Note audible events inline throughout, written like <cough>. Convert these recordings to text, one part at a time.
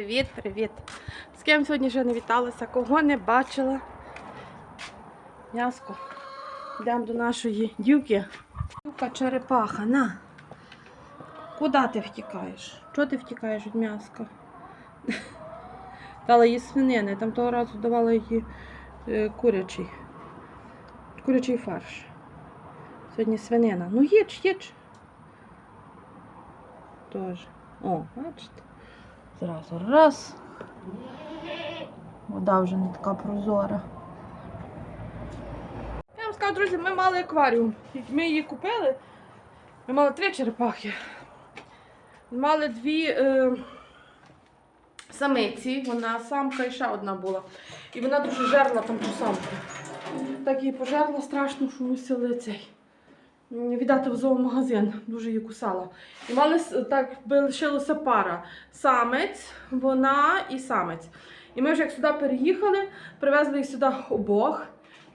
Привіт, привіт. З ким сьогодні ще не віталася, кого не бачила. Яско. Йдемо до нашої дівки. Дівка черепаха, на. Куди ти втікаєш? Чого ти втікаєш від м'яска? Дала їй свинини, там того разу давала їй е, курячий. Курячий фарш. Сьогодні свинина. Ну їдь, їдь. Тоже. О, бачите? Зразу раз. Вода вже не така прозора. Я вам скажу, друзі, ми мали акваріум. Ми її купили. Ми мали три черепахи. Мали дві е, самиці, вона самка і ще одна була. І вона дуже жерла там ту самку. Так її пожерла страшно, що мусили цей. Віддати в зоомагазин, дуже її кусала. І мали с- так лишилася пара. Самець, вона і самець. І ми вже як сюди переїхали, привезли їх сюди обох.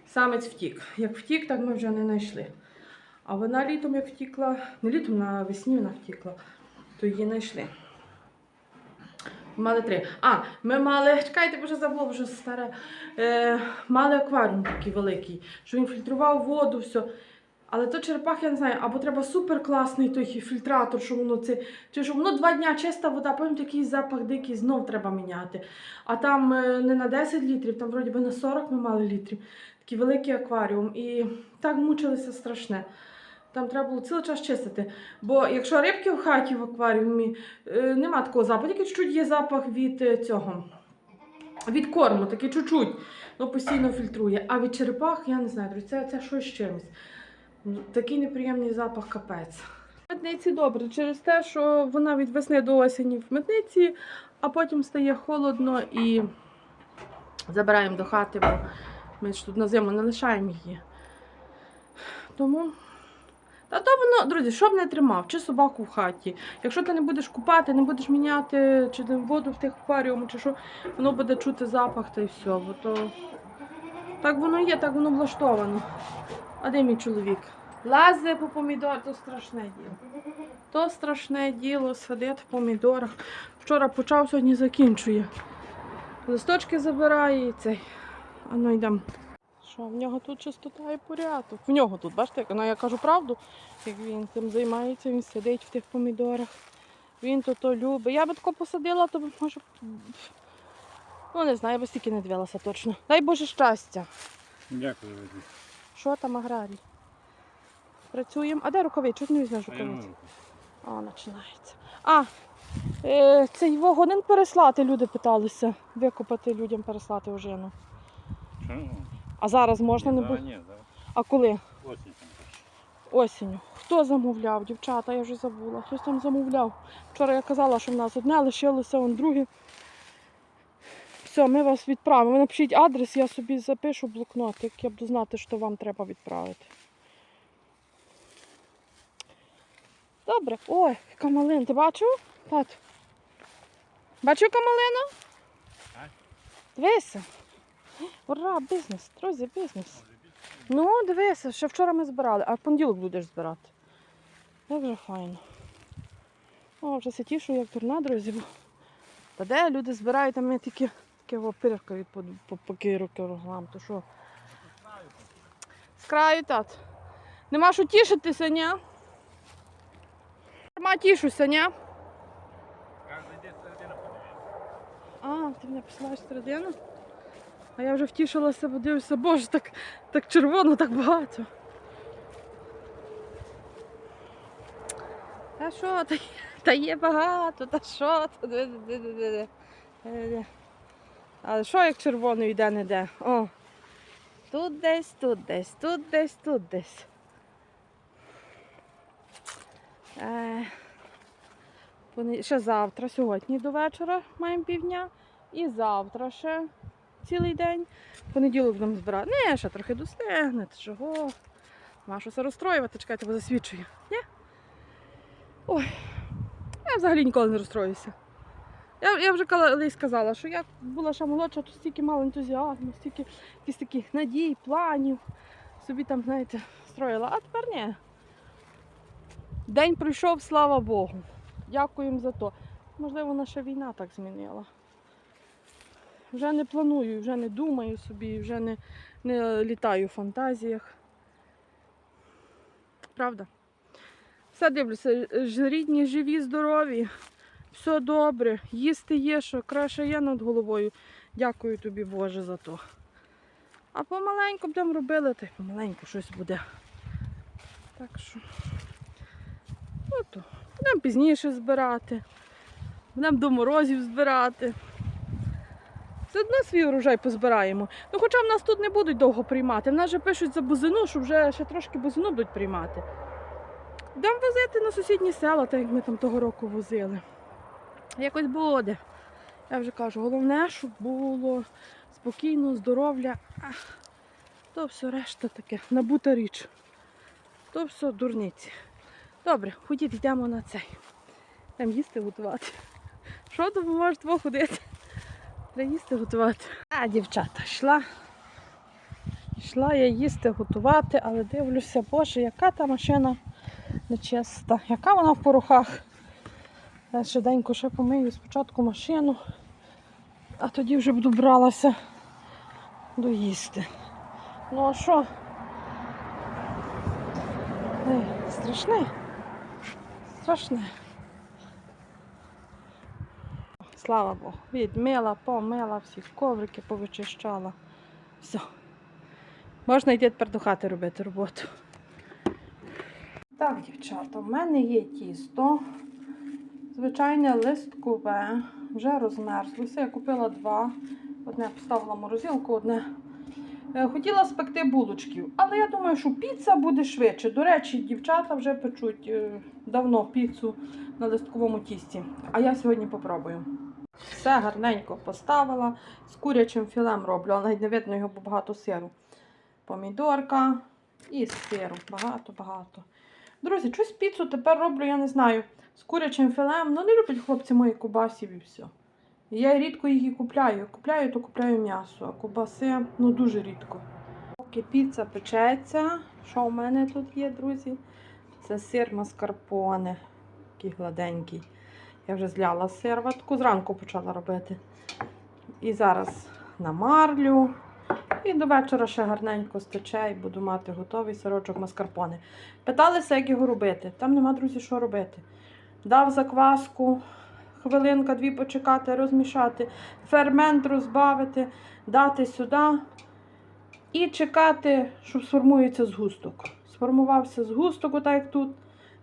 Самець втік. Як втік, так ми вже не знайшли. А вона літом, як втікла, не літом, навесні вона втікла, то її знайшли. Мали три. А, ми мали, чекайте, бо вже забула, вже старе. Е, мали акваріум такий великий, що він фільтрував воду, все. Але то черепах, я не знаю, або треба супер класний той фільтратор, що воно це. Чи що воно два дня чиста вода, потім такий запах дикий, знов треба міняти. А там е, не на 10 літрів, там вроді би на 40 ми мали літрів. Такий великий акваріум. І так мучилися страшне. Там треба було цілий час чистити. Бо якщо рибки в хаті в акваріумі, е, нема такого запаху, тільки чуть є запах від е, цього. Від корму, такий чуть-чуть. Ну, постійно фільтрує. А від черепах, я не знаю, друзі, це, це щось чимось. Такий неприємний запах капець. В митниці добре, через те, що вона від весни до осені в митниці, а потім стає холодно і забираємо до хати, бо ми ж тут на зиму не лишаємо її. Тому. Та то воно, друзі, щоб не тримав, чи собаку в хаті. Якщо ти не будеш купати, не будеш міняти чи воду в тих акваріумах, чи що, воно буде чути запах та й все. Бо то так воно є, так воно влаштовано. А де мій чоловік? Лазе по помідор, то страшне діло. То страшне діло сидить в помідорах. Вчора почав, сьогодні закінчує. Листочки забирає і цей. А ну йдемо. Що, в нього тут чистота і порядок. В нього тут, бачите, як ну, я кажу правду, як він цим займається, він сидить в тих помідорах. Він то то любить. Я би тако посадила, то б може. Ну не знаю, я би стільки не дивилася точно. Дай Боже щастя. Дякую, Вадим. Що там аграрій? Працюємо. А де рукавиці? Чого не візьмеш рукавиці? О, починається. А, е, цей його годин переслати, люди питалися. Викопати людям переслати ожину. Чому? А зараз можна не буде? Ні, А коли? осінь там. Осінню. Хто замовляв? Дівчата, я вже забула. Хтось там замовляв. Вчора я казала, що в нас одне лишилося, он друге. Все, ми вас відправимо. Напишіть адрес, я собі запишу блокнот, як я буду знати, що вам треба відправити. Добре. Ой, яка малина. Ти бачив? Тату? Малина? Так. Дивися. Ура, бізнес, друзі, бізнес. Ну, дивися, ще вчора ми збирали, а в понеділок будеш збирати. Як же файно. О, вже се тішу, як турна, друзі. Та де люди збирають, а ми тільки таке опирка від по, по кілограм, то що? З краю, тат. Нема що тішитися, ні? Нема тішуся, ні? А, ти мене посилаєш середину? А я вже втішилася, бо дивлюся, боже, так, так червоно, так багато. Та що, та, та є багато, та що? Та, Але що як червоно йде, не де? О. Тут десь, тут десь, тут десь, тут десь. Е, ще завтра, сьогодні до вечора маємо півдня. І завтра ще цілий день. Понеділок будемо збирати. Не, ще трохи достигне, ти чого. Нема що це розстроювати, чекайте, бо засвідчує. Ні? Ой, я взагалі ніколи не розстроюся. Я, я вже колись сказала, що я була ще молодша, то стільки мало ентузіазму, стільки якісь таких надій, планів. Собі там, знаєте, строїла, а тепер ні. День пройшов, слава Богу. Дякуємо за то. Можливо, наша війна так змінила. Вже не планую, вже не думаю собі, вже не, не літаю в фантазіях. Правда? Все дивлюся, рідні, живі, здорові, все добре, їсти є, що краще є над головою. Дякую тобі, Боже, за то. А помаленьку будемо робили, та й помаленьку щось буде. Так що. Ото. Будемо пізніше збирати. Будемо до морозів збирати. Все одно свій урожай позбираємо. Ну, хоча в нас тут не будуть довго приймати. В нас же пишуть за бузину, що вже ще трошки бузину будуть приймати. Будемо возити на сусідні села, так як ми там того року возили. Якось буде. Я вже кажу, головне, щоб було спокійно, здоров'я. То все решта таке, набута річ. То все дурниці. Добре, ходіть, йдемо на цей. Там їсти готувати. Що допоможе твого ходити? Треба їсти готувати. А, дівчата, йшла. Йшла я їсти готувати, але дивлюся, боже, яка та машина нечиста, яка вона в порохах. Я швиденько ще помию спочатку машину, а тоді вже буду бралася доїсти. Ну а що? Ей, страшне. Страшне. Слава Богу. Відмила, помила, всі коврики повичищала. Все. Можна йти тепер до хати робити роботу. Так, дівчата, в мене є тісто. Звичайне листкове, вже розмерзлося. Я купила два. Одне поставила морозилку, одне. Е, Хотіла спекти булочків, але я думаю, що піца буде швидше. До речі, дівчата вже печуть е, давно піцу на листковому тісті. А я сьогодні попробую. Все гарненько поставила. З курячим філем роблю, але навіть не видно його, бо багато сиру. Помідорка і сиру. Багато-багато. Друзі, щось піцу тепер роблю, я не знаю, з курячим філем. Ну, не люблять хлопці мої кубасів і все. Я рідко їх і купляю. Купляю, то купляю м'ясо, а кубаси ну дуже рідко. Поки піца печеться, що у мене тут є, друзі? Це сир маскарпоне, такий гладенький. Я вже зляла серватку, зранку почала робити. І зараз на марлю. І до вечора ще гарненько стече і буду мати готовий сирочок маскарпоне. Питалися, як його робити. Там нема, друзі, що робити. Дав закваску, хвилинка, дві почекати, розмішати, фермент розбавити, дати сюди і чекати, щоб сформується згусток. Сформувався згусток, отак як тут,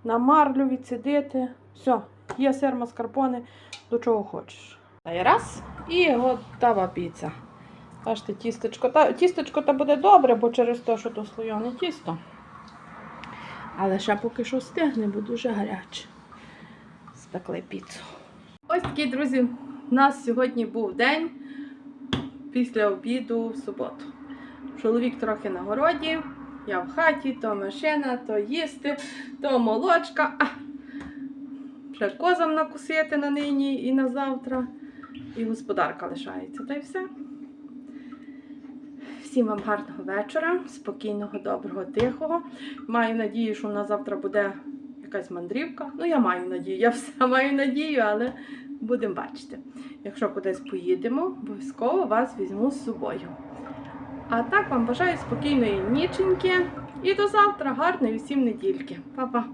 на марлю відсидити. Все, є сир маскарпоне, до чого хочеш. Й раз, і готова піца. Бачите, тістечко. Та, тістечко та буде добре, бо через те, що то слойоне тісто. Але ще поки що стигне, бо дуже гаряче. Спекли піцу. Ось такий, друзі, у нас сьогодні був день після обіду в суботу. Чоловік трохи на городі, я в хаті, то машина, то їсти, то молочка. А, ще козам накусити на нині і на завтра. І господарка лишається. Та й все. Всім вам гарного вечора, спокійного, доброго, тихого. Маю надію, що в нас завтра буде якась мандрівка. Ну, я маю надію, я <laughs> все маю надію, але будемо бачити. Якщо кудись поїдемо, обов'язково вас візьму з собою. А так вам бажаю спокійної ніченьки і до завтра, гарної всім недільки. Па-па!